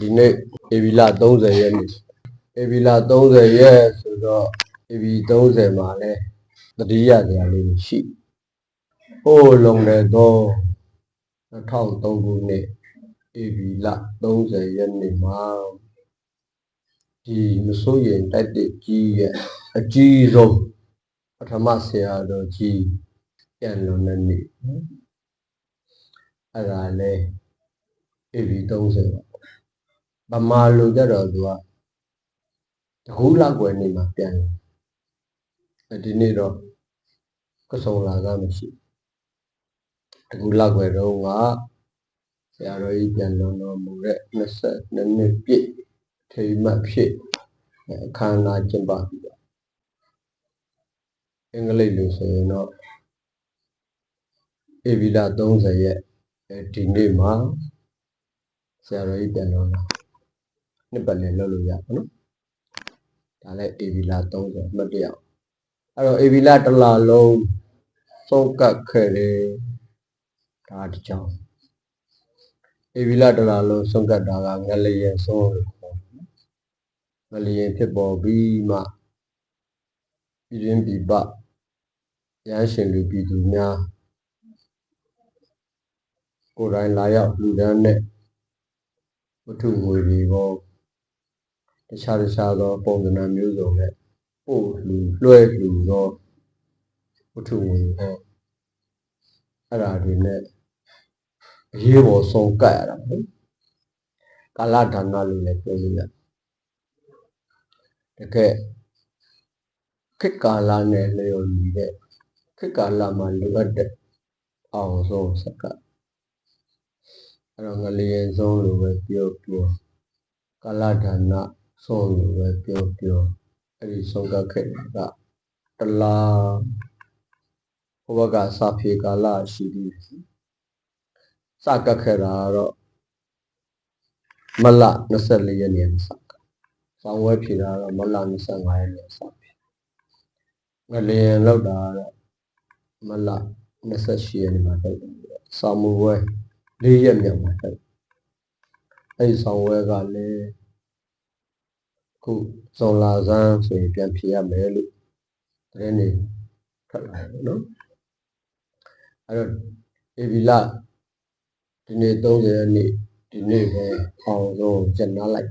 ဒီနေ့ဧပြီလ30ရက်နေ့ဧပြီလ30ရက်ဆိုတော့ဧပြီ30မှာလဲတတိယစရာလေးရှိဟိုးလုံတဲ့တော့2003ခုနှစ်ဧပြီလ30ရက်နေ့မှာဒီမစိုးရင်တိုက်တဲ့ကြီးရဲ့အကြီးဆုံးပထမဆရာတော်ကြီးပြန်လွန်တဲ့နေ့နော်အဲ့ဒါလဲဧပြီ30ပါ ဗမာလူကြတော့သူကတကူလောက်ွယ်နေမှာပြန်တယ်အဲဒီနေ့တော့ကစုံလာကမရှိတကူလောက်ွယ်တော့ကဆရာတော်ကြီးပြန်လွန်တော်မူတဲ့22နှစ်ပြည့်ထိမ့်မှတ်ဖြစ်အခမ်းအနားကျင်းပပြီးတော့အင်္ဂလိပ်လိုဆိုရင်တော့ဧပြီလ30ရက်အဲဒီနေ့မှာဆရာတော်ကြီးပြန်လွန်လာ နှစ်ပတ်လည်လုပ်လို့ရပါနော်ဒါလည်းဧပြီလ30မှတ်တရအောင်အဲ့တော့ဧပြီလတစ်လလုံးစုံကတ်ခဲ့တယ်ဒါတစ်ကြောင်းဧပြီလတစ်လလုံးစုံကတ်တာကငလျင်ဆုံးလို့ခေါ်တယ်ငလျင်ဖြစ်ပေါ်ပြီးမှပြည်တွင်းပြည်ပရဟန်းရှင်လူပြည်သူများကိုယ်တိုင်လာရောက်လူဒန်းတဲ့ဝတ္ထုငွေတွေပေါ် တခြားတခြားသောပုံစံမျိုးစုံနဲ့ပို့လူလွှဲလူသောဝတ္ထုငွေပေါ်အဲ့ဒါတွေနဲ့အရေးပေါ်ဆုံးကတ်ရတာပေါ့ကာလဒါနလို့လည်းပြောလို့ရတယ်တကယ်ခေတ်ကာလနဲ့လျော်ညီတဲ့ခေတ်ကာလမှာလိုအပ်တဲ့အောင်ဆုံးစကတ်အဲ့တော့ငလျင်ဆုံးလို့ပဲပြောပြောကာလဒါန ဆုံးလို့ပဲပြောပြောအဲ့ဒီဆုံးကတ်ခဲ့တာကတလားဘဝကစာဖြေကာလရှိသည်စကတ်ခဲ့တာကတော့မလ24ရက်နေ့စကတ်ဆောင်းဝဲဖြေတာကတော့မလ25ရက်နေ့စဖြေငလျင်လောက်တာကတော့မလ28ရက်နေ့မှာတိုက်တယ်ဆောင်းမဝဲ၄ရက်မြောက်မှာတိုက်အဲ့ဒီဆောင်းဝဲကလည်း ခုဇွန်လာဆန်းဆိုရင်ပြန်ဖြေရမယ်လို့သတင်းတွေထွက်လာတယ်နော်အဲ့တော့ဧပြီလဒီနေ့30ရက်နေ့ဒီနေ့ပဲအောင်ဆုံးကျန်နာလိုက်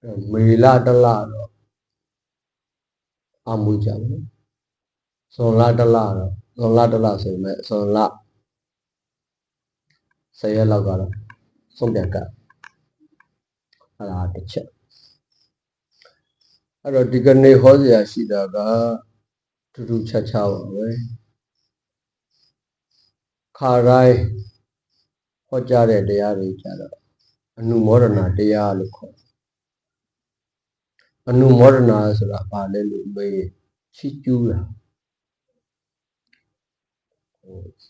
အဲ့တော့မေလတစ်လတော့အမှုကြပါနော်ဇွန်လတစ်လတော့ဇွန်လတစ်လဆိုရင်ဇွန်လ10ရက်လောက်ကတော့ဆုံးပြန်ကတ်အဲ့ဒါတစ်ချက် အဲ့တော့ဒီကနေ့ဟောစရာရှိတာကထူးထူးခြားခြားပါပဲခါတိုင်းဟောကြားတဲ့တရားတွေကြတော့အနုမောဒနာတရားလို့ခေါ်တယ်အနုမောဒနာဆိုတာဘာလဲလို့မေးချီးကျူးတာ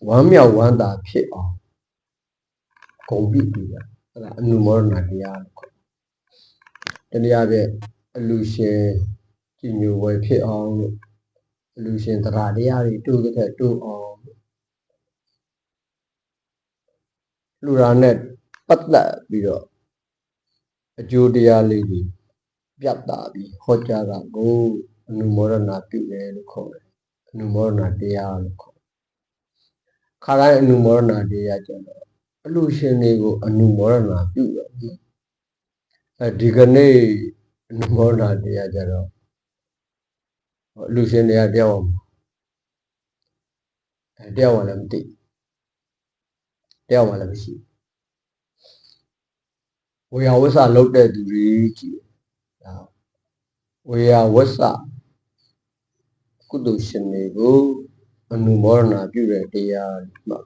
ဝမ်းမြောက်ဝမ်းသာဖြစ်အောင်ဂုဏ်ပြုပြီးတာအဲ့ဒါအနုမောဒနာတရားလို့ခေါ်တယ်တရားပြ အလူရှင်ကြည်ညိုဝယ်ဖြစ်အောင်လို့အလူရှင်တရားတရားတွေတိုးတဲ့တိုးအောင်လူရာနဲ့ပတ်သက်ပြီးတော့အကျိုးတရားလေးတွေပြတ်တာပြီးဟောကြားတာကိုအနုမောဒနာပြုတယ်လို့ခေါ်တယ်အနုမောဒနာတရားလို့ခေါ်တယ်ခါတိုင်းအနုမောဒနာတရားကျတော့အလူရှင်တွေကိုအနုမောဒနာပြုတယ်နော်အဲဒီကနေ့ အနုမောဒနာတရားကျတော့အလူရှင်တွေကတယောက်အောင်အဲတယောက်မှလည်းမသိတယောက်မှလည်းမရှိဝေယဝဆလုတ်တဲ့သူတွေကြည့်ဒါဝေယဝဆကုသိုလ်ရှင်တွေကိုအနုမောဒနာပြုတဲ့တရားမှ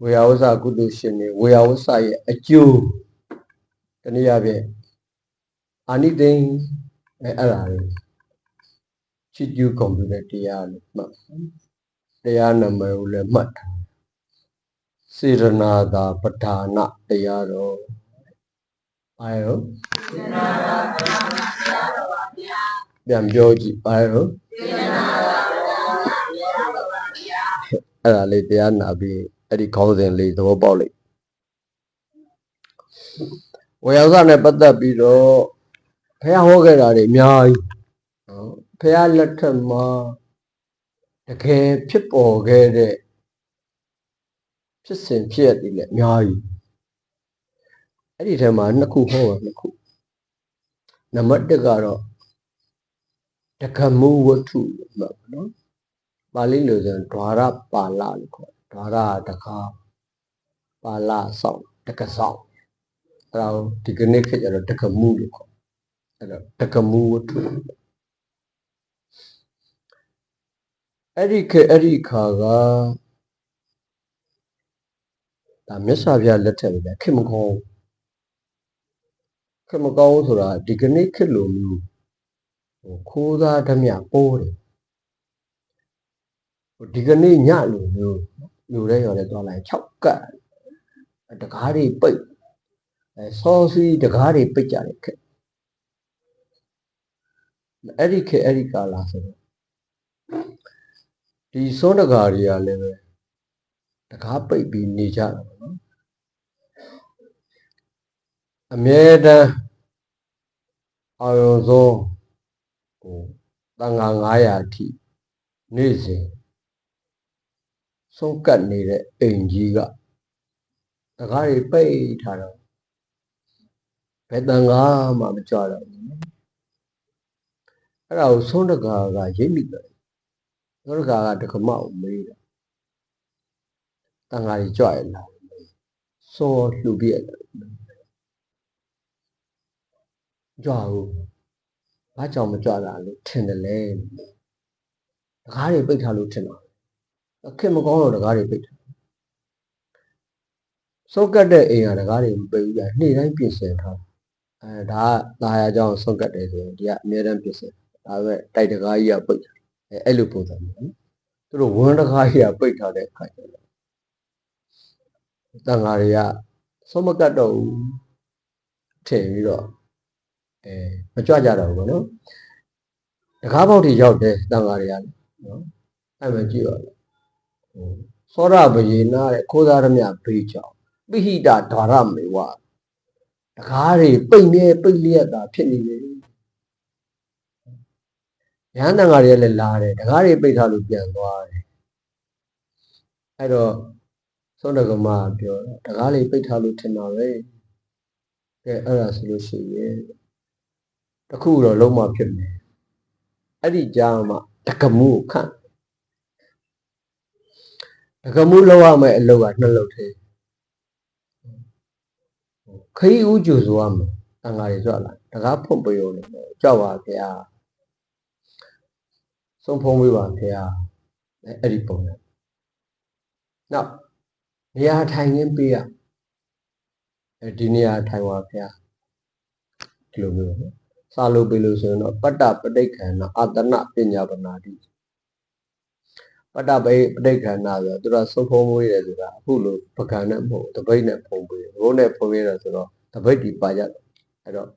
ဝေယဝဆကုသိုလ်ရှင်တွေဝေယဝဆရဲ့အကျိုးတနည်းအားဖြင့် အာနိသိင်အဲအဲ့ဒါလေးချစ်ကျူးကွန်ပျူတာတရားလို့မှတ်တရားနာမည်ကိုလည်းမှတ်ထားစေရနာသာပဋ္ဌာနတရားတော်အာယောစေရနာသာပဋ္ဌာနတရားတော်ပါဗျာပြန်ပြောကြည့်အာယောစေရနာသာပဋ္ဌာနတရားတော်ပါဗျာအဲ့ဒါလေးတရားနာပြီးအဲ့ဒီခေါင်းစဉ်လေးသဘောပေါက်လိုက်ဝေရောက်စနဲ့ပတ်သက်ပြီးတော့ ဖះဟောခဲ့တာတွေအများကြီးနော်ဖះလက်ထက်မှာတကယ်ဖြစ်ပေါ်ခဲ့တဲ့ဖြစ်စဉ်ဖြစ်ရည်လည်းအများကြီးအဲ့ဒီထဲမှာနှစ်ခုဟောတာနှစ်ခုနံပါတ်1ကတော့တက္ကမုဝတ္ထုလို့မှတ်ပါနော်ပါဠိလိုဆိုရင် द्वार ပါဠလို့ခေါ်တယ် द्वार တကားပါဠဆောင်တက္ကဆောင်အဲ့ဒါကိုဒီကနေ့ခေတ်ကျတော့တက္ကမုလို့ခေါ် အဲ့တော့တက္ကမုဝတ္ထုအဲ့ဒီခေတ်အဲ့ဒီခါကဒါမြတ်စွာဘုရားလက်ထက်ပဲခေတ်မကောင်းဘူးခေတ်မကောင်းဘူးဆိုတာဒီကနေ့ခေတ်လိုမျိုးဟိုခိုးသားဓမြပိုးတယ်ဟိုဒီကနေ့ညလိုမျိုးလူရဲရော်လဲသွားလိုက်6ကတ်တကားတွေပိတ်အဲစောစီတကားတွေပိတ်ကြတယ်ခေတ် အဲ့ဒီခေတ်အဲ့ဒီကာလာဆိုတော့ဒီစောတကားတွေကလည်းပဲတကားပိတ်ပြီးနေကြတာပေါ့နော်အမြဲတမ်းအာရုံဆုံးဟိုတန်ငါ900အထိနေ့စဉ်ဆုံးကတ်နေတဲ့အိမ်ကြီးကတကားတွေပိတ်ထားတော့ဘယ်တန်ငါမှမကြတော့ဘူး အဲ့ဒါကိုဆုံးတကားကရိပ်မိတယ်ဆုံးတကားကတက္ကမကိုမေးတယ်တန်ငါတွေကြွရလားစောလှူပြက်တယ်ကြွဘူးဘာကြောင့်မကြွတာလို့ထင်တယ်လေတကားတွေပိတ်ထားလို့ထင်တာအခက်မကောင်းတော့တကားတွေပိတ်ထားစောက်ကတ်တဲ့အိမ်ကတကားတွေမပိတ်ဘူးကြာနေ့တိုင်းပြင်ဆင်ထားအဲဒါကตาရကြောင်းစောက်ကတ်တယ်ဆိုရင်ဒီကအများတန်းပြင်ဆင် ဒါပဲတိုက်တကားကြီးကပိတ်ထားအဲအဲ့လိုပုံစံမျိုးနော်သူတို့ဝန်းတကားကြီးကပိတ်ထားတဲ့အခါကျတော့တန်ဃာတွေကစောမကတ်တော့ဘူးထင်ပြီးတော့အဲမကြွကြတော့ဘူးပေါ့နော်တကားပေါက်တွေရောက်တယ်တန်ဃာတွေကနော်အဲ့မှာကြည့်ပါဟိုသောရဘယေနာတဲ့ခိုးသားရမြဘေးချောင်းပိဟိတဓာရမေဝတကားတွေပိတ်မြဲပိတ်လျက်တာဖြစ်နေတယ် ရဟန်းတန်ဃာတွေလည်းလာတယ်တကားတွေပိတ်ထားလို့ပြန်သွားတယ်အဲ့တော့သောတကမပြောတကားလေးပိတ်ထားလို့ထင်တာပဲကဲအဲ့ဒါဆိုလို့ရှိရင်တခုတော့လုံးမဖြစ်မယ်အဲ့ဒီကြားမှာတကမှုခန့်တကမှုလောက်ရမယ်အလုပ်ကနှစ်လုပ်သေးခရီးဥကျူဆိုရမယ်တန်ဃာတွေကြွလာတကားဖွင့်ပြရုံနဲ့ကြောက်ပါဗျာ ဆုံးဖုံးပေးပါဗျာအဲ့ဒီပုံနဲ့နောက်နေရာထိုင်ရင်းပေးရအဲဒီနေရာထိုင်ပါဗျာဒီလိုမျိုးနော်စာလို့ပေးလို့ဆိုရင်တော့ပတ္တပဋိက္ခဏအာတနပညာပနာတိပတ္တပိပဋိက္ခဏဆိုတော့သူကဆုံးဖုံးမွေးတယ်ဆိုတာအခုလိုပကံနဲ့မဟုတ်တပိတ်နဲ့ဖုံးပေးတယ်ဘိုးနဲ့ဖုံးရတော့ဆိုတော့တပိတ်ဒီပါကြတယ်အဲ့တော့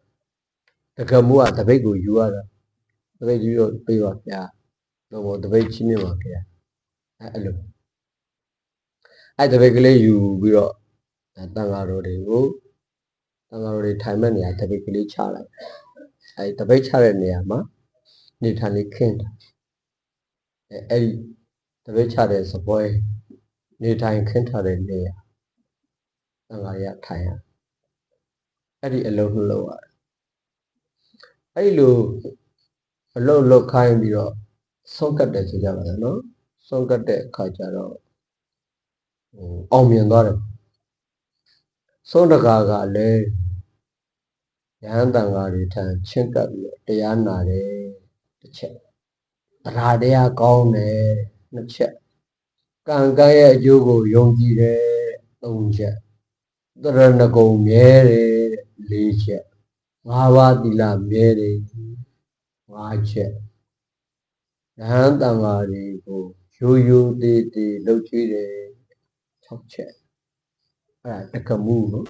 တကမှုကတပိတ်ကိုယူရတာတပိတ်ယူတော့ပေးပါဗျာ တော့တပိတ်ချင်းနေပါဗျာအဲ့အဲ့လိုအဲ့တပိတ်ကလေးယူပြီးတော့တန်ဃာတော်တွေကိုတန်ဃာတော်တွေထိုင်မဲ့နေရာတပိတ်ကလေးချလိုက်အဲတပိတ်ချတဲ့နေရာမှာနေထိုင်လေးခင်းတာအဲအဲ့ဒီတပိတ်ချတဲ့စပွဲနေထိုင်ခင်းထားတဲ့နေရာသံဃာရထိုင်ရအဲ့ဒီအလုံးနှလုံးရတယ်အဲ့ဒီလိုအလုံးလောက်ခိုင်းပြီးတော့ ဆုံးကတ်တယ်ဆိုကြပါလားနော်ဆုံးကတ်တဲ့အခါကျတော့ဟိုအောင်မြင်သွားတယ်ဆုံးတကာကလည်းရဟန်းတန်ဃာတွေထံချင်းကပ်ပြီးတော့တရားနာတယ်တစ်ချက်တရားတရားကောင်းတယ်နှစ်ချက်ကံကံရဲ့အကျိုးကိုယုံကြည်တယ်သုံးချက်တရဏဂုံမြဲတယ်လေးချက်ငါးပါးသီလမြဲတယ်ငါးချက် ရဟန်းတန်ဃာတွေကိုရိုးရိုးသေးသေးလှုပ်ကြည့်တယ်6ချက်အဲ့ဒါတက္ကမှုနော်